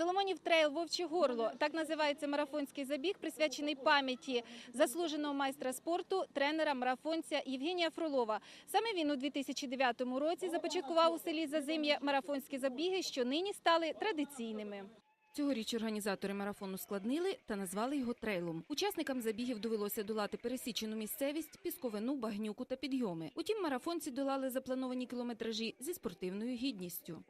Соломонів трейл Вовче горло так називається марафонський забіг, присвячений пам'яті заслуженого майстра спорту, тренера марафонця Євгенія Фролова. Саме він у 2009 році започаткував у селі Зазим'я марафонські забіги, що нині стали традиційними. Цьогоріч організатори марафону складнили та назвали його трейлом. Учасникам забігів довелося долати пересічену місцевість, пісковину, багнюку та підйоми. Утім, марафонці долали заплановані кілометражі зі спортивною гідністю.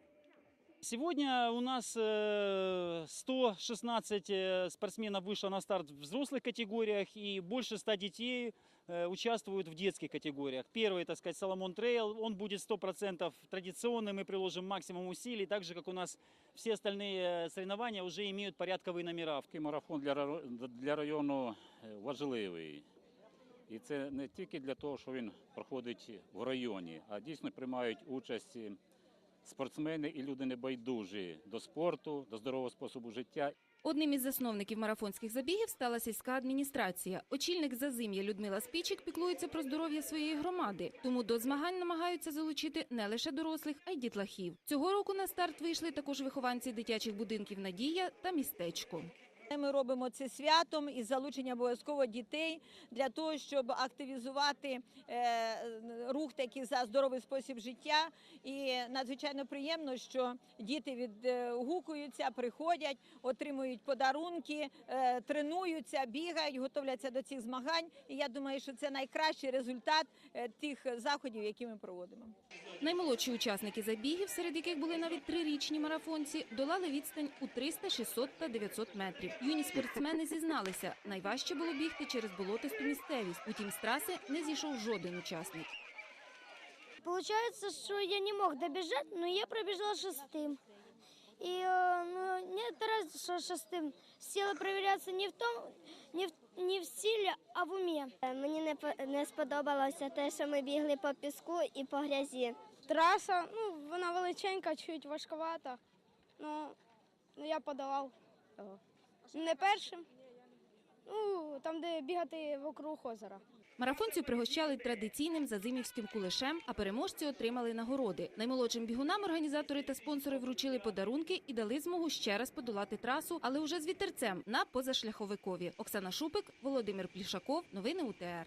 Сегодня у нас э, 116 э, спортсменов вышло на старт в взрослых категориях и больше 100 детей э, участвуют в детских категориях. Первый, так сказать, Соломон Трейл, он будет 100% традиционным, мы приложим максимум усилий, так же, как у нас все остальные э, соревнования уже имеют порядковые номера. Такий марафон для, ра- для району е, важливий. І це не тільки для того, що він проходить в районі, а дійсно приймають участь і Спортсмени і люди небайдужі до спорту, до здорового способу життя. Одним із засновників марафонських забігів стала сільська адміністрація. Очільник Зазим'я Людмила Спічик піклується про здоров'я своєї громади, тому до змагань намагаються залучити не лише дорослих, а й дітлахів. Цього року на старт вийшли також вихованці дитячих будинків Надія та містечко. Ми робимо це святом із залучення обов'язково дітей для того, щоб активізувати е, рух такий за здоровий спосіб життя. І надзвичайно приємно, що діти відгукуються, приходять, отримують подарунки, е, тренуються, бігають, готовляться до цих змагань. І я думаю, що це найкращий результат е, тих заходів, які ми проводимо. Наймолодші учасники забігів, серед яких були навіть трирічні марафонці, долали відстань у 300, 600 та 900 метрів. Юні спортсмени зізналися, найважче було бігти через болотисту місцевість. Утім, з траси не зійшов жоден учасник. Получается, что я не мог добежать, но я пробежал шестым. И э, ну, нет разницы, что шестым. Сила проверяться не в том, не в, не в силі, а в умі. Мені не, по- не сподобалося те, що ми бігли по піску і по грязі. Траса, ну, вона величенька, чуть важковата. Ну, ну я подолав його. Не першим. Ну, там, де бігати вокруг озера. Марафонців пригощали традиційним зазимівським кулешем, а переможці отримали нагороди. Наймолодшим бігунам організатори та спонсори вручили подарунки і дали змогу ще раз подолати трасу, але уже з вітерцем на позашляховикові. Оксана Шупик, Володимир Плішаков. Новини УТР.